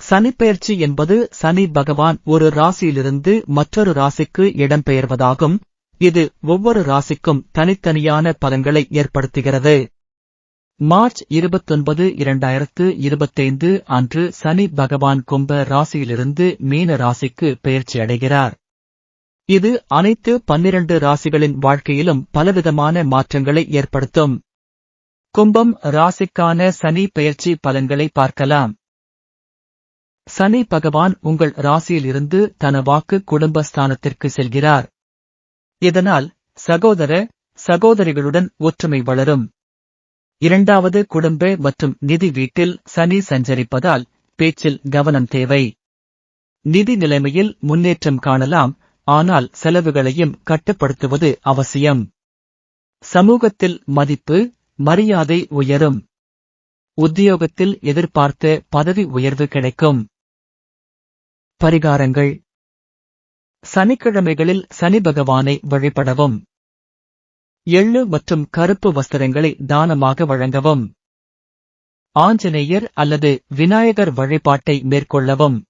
சனிப்பெயர்ச்சி என்பது சனி பகவான் ஒரு ராசியிலிருந்து மற்றொரு ராசிக்கு இடம்பெயர்வதாகும். இது ஒவ்வொரு ராசிக்கும் தனித்தனியான பலன்களை ஏற்படுத்துகிறது. மார்ச் இருபத்தொன்பது இரண்டாயிரத்து இருபத்தைந்து அன்று சனி பகவான் கும்ப ராசியிலிருந்து மீன ராசிக்கு பெயர்ச்சியடைகிறார் இது அனைத்து பன்னிரண்டு ராசிகளின் வாழ்க்கையிலும் பலவிதமான மாற்றங்களை ஏற்படுத்தும். கும்பம் ராசிக்கான சனி பெயர்ச்சி பலன்களை பார்க்கலாம். சனி பகவான் உங்கள் ராசியிலிருந்து தன வாக்கு குடும்பஸ்தானத்திற்கு செல்கிறார். இதனால் சகோதர சகோதரிகளுடன் ஒற்றுமை வளரும். இரண்டாவது குடும்ப மற்றும் நிதி வீட்டில் சனி சஞ்சரிப்பதால் பேச்சில் கவனம் தேவை. நிதி நிலைமையில் முன்னேற்றம் காணலாம் ஆனால் செலவுகளையும் கட்டுப்படுத்துவது அவசியம். சமூகத்தில் மதிப்பு மரியாதை உயரும். உத்தியோகத்தில் எதிர்பார்த்த பதவி உயர்வு கிடைக்கும். பரிகாரங்கள். சனிக்கிழமைகளில் சனி பகவானை வழிபடவும். எள்ளு மற்றும் கருப்பு வஸ்திரங்களை தானமாக வழங்கவும். ஆஞ்சநேயர் அல்லது விநாயகர் வழிபாட்டை மேற்கொள்ளவும்.